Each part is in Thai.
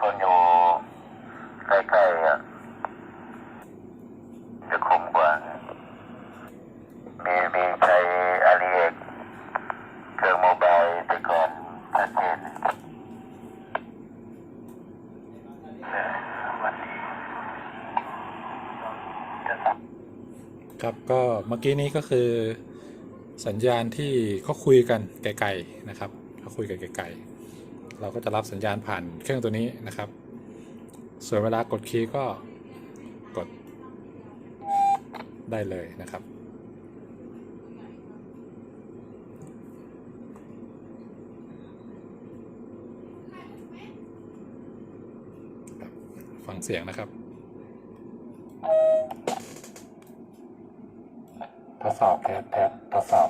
คนอยู่ใกล้ๆอะจะคมกว่า มีมีใช้อาลีเอกเครื่องโมบายแต่ก่อนชัดเจนเออวันดีจะสับครับก็เมื่อกี้นี้ก็คือสัญญาณที่เขาคุยกันไกลๆนะครับเขาคุยกันไกลๆ เราก็จะรับสัญญาณผ่านเครื่องตัวนี้นะครับ ส่วนเวลากดคีย์ก็กดได้เลยนะครับ ฟังเสียงนะครับ ทดสอบเทสเทสทดสอบ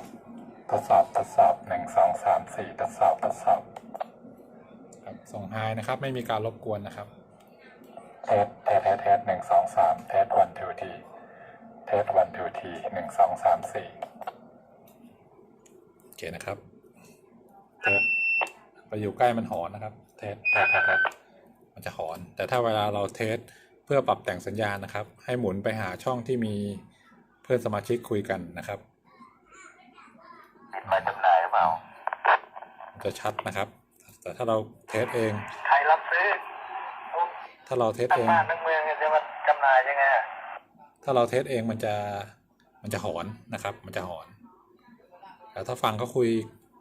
ทดสอบ ทดสอบหนึ่งสองสามสี่ทดสอบ ทดสอบ ครับส่งไฮนะครับ ไม่มีการรบกวนนะครับเทสเทสเทสเทสหนึ่งสองสามเทสวันทูทีเทสวันทูทีหนึ่งสองสามสี่โอเคนะครับเทสไปอยู่ใกล้มันหอนนะครับเทสเทสเทสเทสมันจะหอน แต่ถ้าเวลาเราเทสเพื่อปรับแต่งสัญญาณนะครับ ให้หมุนไปหาช่องที่มีเพื่อนสมาชิกคุยกันนะครับติดมาจำหน่ายหรือเปล่ามันจะชัดนะครับ แต่ถ้าเราเทสเอง ใครรับซื้อถ้าเราเทสทั้เองงบ้านทั้งเมืองจะมาจำหน่ายยังไงอะถ้าเราเทสเองมันจะมันจะหอนนะครับ มันจะหอน แต่ถ้าฟังเขาคุย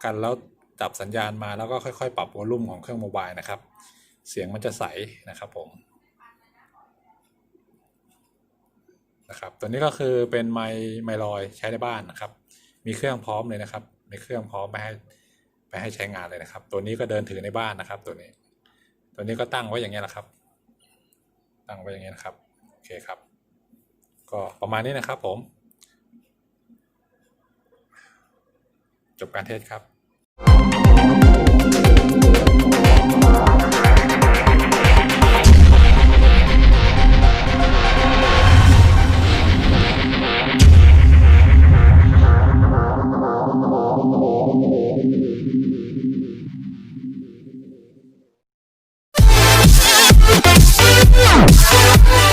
กันแล้วจับสัญญาณมาแล้วก็ค่อยๆ ปรับวอลลุ่มของเครื่องโมบายนะครับ เสียงมันจะใสนะครับผมนะครับตัวนี้ก็คือเป็นไมค์ไมค์ลอยใช้ในบ้านนะครับ มีเครื่องพร้อมเลยนะครับ มีเครื่องพร้อมไปให้ ไปให้ใช้งานเลยนะครับ ตัวนี้ก็เดินถือในบ้านนะครับ ตัวนี้ ตัวนี้ก็ตั้งไว้อย่างเงี้ยแหละครับ ตั้งไว้อย่างเงี้ยนะครับโอเคครับ ก็ประมาณนี้นะครับผม จบการเทสครับ Yeah.